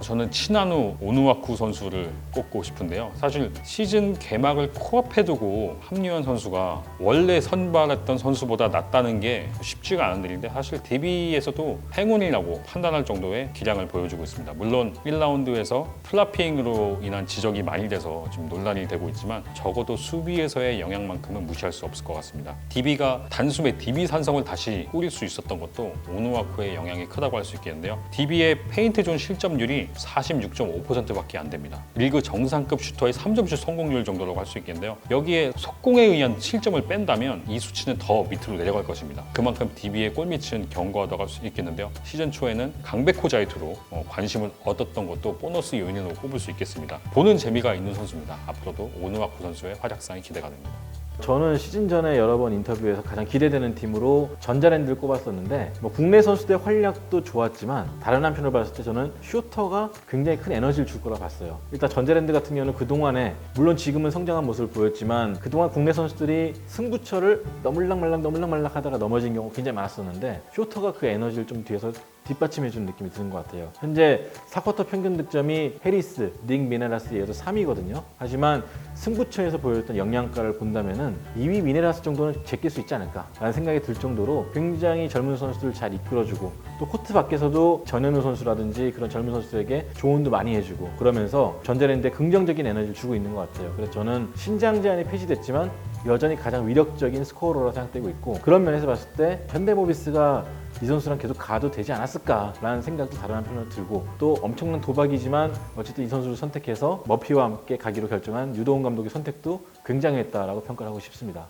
저는 치나누 오누와쿠 선수를 꼽고 싶은데요. 사실 시즌 개막을 코앞에 두고 합류한 선수가 원래 선발했던 선수보다 낫다는 게 쉽지가 않은 일인데 사실 데뷔에서도 행운이라고 판단할 정도의 기량을 보여주고 있습니다. 물론 1라운드에서 플라핑으로 인한 지적이 많이 돼서 지금 논란이 되고 있지만 적어도 수비에서의 영향만큼은 무시할 수 없을 것 같습니다. DB가 단숨에 DB 산성을 다시 꾸릴 수 있었던 것도 오누와쿠의 영향이 크다고 할 수 있겠는데요. DB의 페인트 존 실점률이 46.5%밖에 안 됩니다. 리그 정상급 슈터의 3점슛 성공률 정도라고 할 수 있겠는데요. 여기에 속공에 의한 실점을 뺀다면 이 수치는 더 밑으로 내려갈 것입니다. 그만큼 DB의 골밑은 견고하다고 할 수 있겠는데요. 시즌 초에는 강백호 자이투로 어, 관심을 얻었던 것도 보너스 요인으로 꼽을 수 있겠습니다. 보는 재미가 있는 선수입니다. 앞으로도 오누와쿠 선수의 활약상이 기대가 됩니다. 저는 시즌 전에 여러 번 인터뷰에서 가장 기대되는 팀으로 전자랜드를 꼽았었는데 뭐 국내 선수들의 활약도 좋았지만 다른 한편으로 봤을 때 저는 슈터가 굉장히 큰 에너지를 줄 거라 봤어요. 일단 전자랜드 같은 경우는 그동안에 물론 지금은 성장한 모습을 보였지만 그동안 국내 선수들이 승부처를 너물락말락 너물락말락 하다가 넘어진 경우 굉장히 많았었는데 슈터가 그 에너지를 좀 뒤에서 뒷받침해주는 느낌이 드는 것 같아요. 현재 4쿼터 평균 득점이 해리스, 닉 미네라스에 이어서 3위거든요. 하지만 승부처에서 보여줬던 영양가를 본다면은 2위 미네라스 정도는 제낄 수 있지 않을까라는 생각이 들 정도로 굉장히 젊은 선수들을 잘 이끌어주고 또 코트 밖에서도 전현우 선수라든지 그런 젊은 선수들에게 조언도 많이 해주고 그러면서 전자랜드에 긍정적인 에너지를 주고 있는 것 같아요. 그래서 저는 신장 제한이 폐지됐지만 여전히 가장 위력적인 스코어러로 생각되고 있고 그런 면에서 봤을 때 현대모비스가 이 선수랑 계속 가도 되지 않았을까라는 생각도 다른 한편으로 들고 또 엄청난 도박이지만 어쨌든 이 선수를 선택해서 머피와 함께 가기로 결정한 유도훈 감독의 선택도 굉장했다라고 평가를 하고 싶습니다.